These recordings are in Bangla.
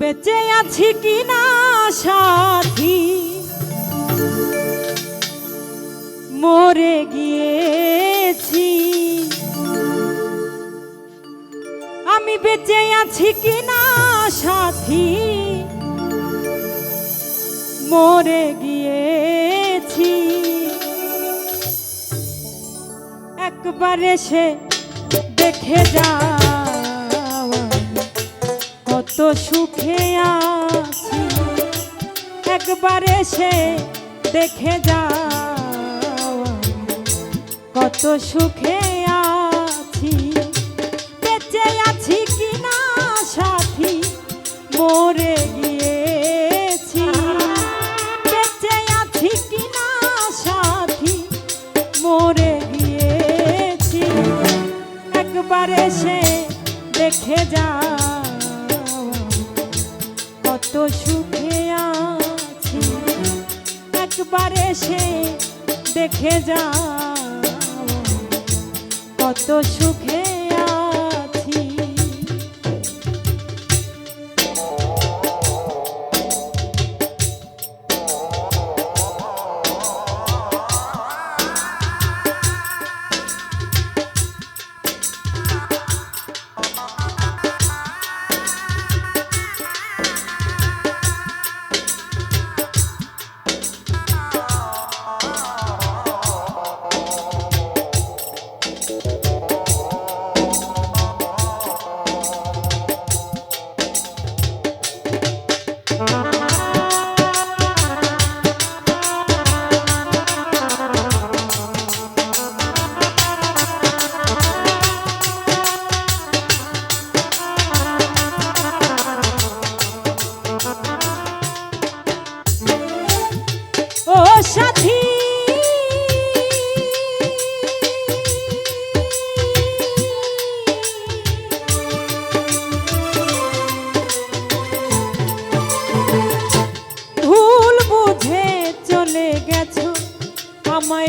বেঁচে আছি কি না সাথী? মরে গিয়েছি। আমি বেঁচে আছি কি না সাথী? মরে গিয়েছি। একবার এসে দেখে যাও কত সুখে আছি। একবার এসে দেখে যাও কত সুখে আছি। বেঁচে আছি কি না সাথী? মরে দেখে যা কত সুখে my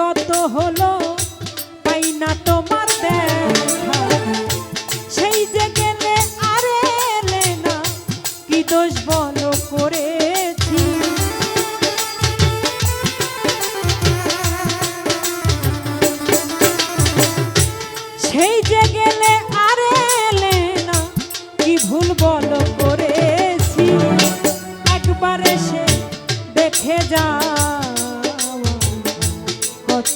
গত হলো, পাই না তোমার দেখা। সেই যে গেলে আর না, কি দোষ বলো করেছি? সেই যে গেলে আর না, কি ভুল বলো করেছি? একবার এসে দেখে যাও।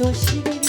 তো শিবে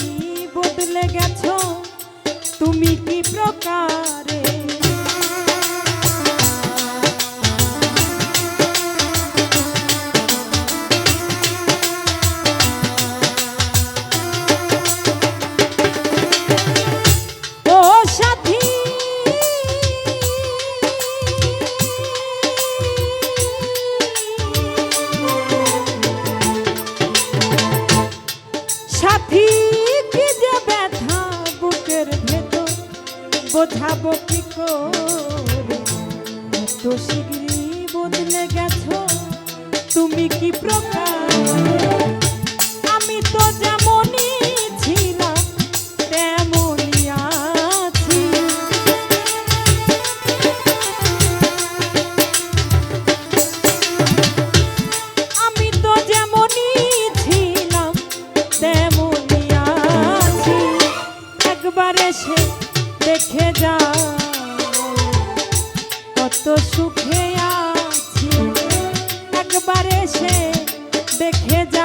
দেখে যা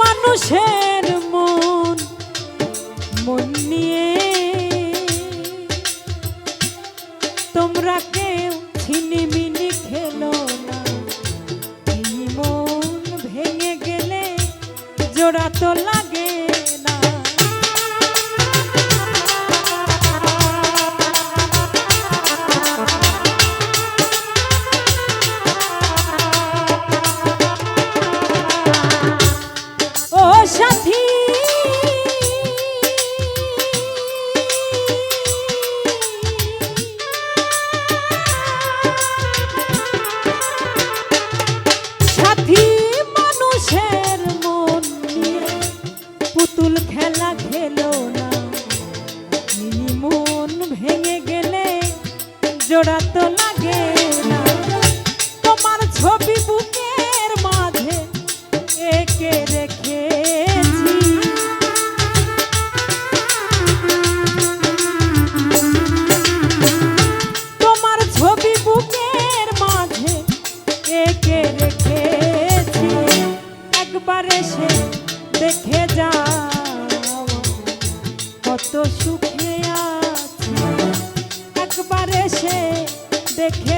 মানুষের মন মন তোমরা কেউ ছিনিমিনি খেলো না। মন ভেঙে গেলে জোড়া তো লাগে কত সুখে আছে। একবারে সে দেখে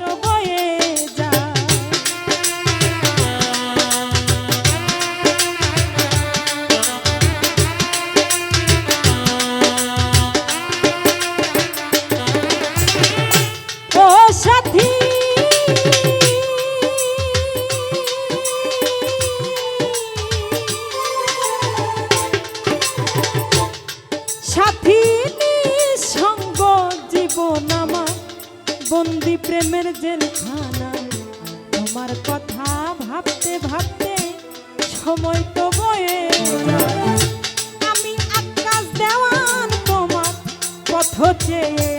বন্দি প্রেমের জেলখানা তোমার কথা ভাবতে ভাবতে সময় তো বয়ে। আমি আকাশ দেওয়ান তোমার পথ চেয়ে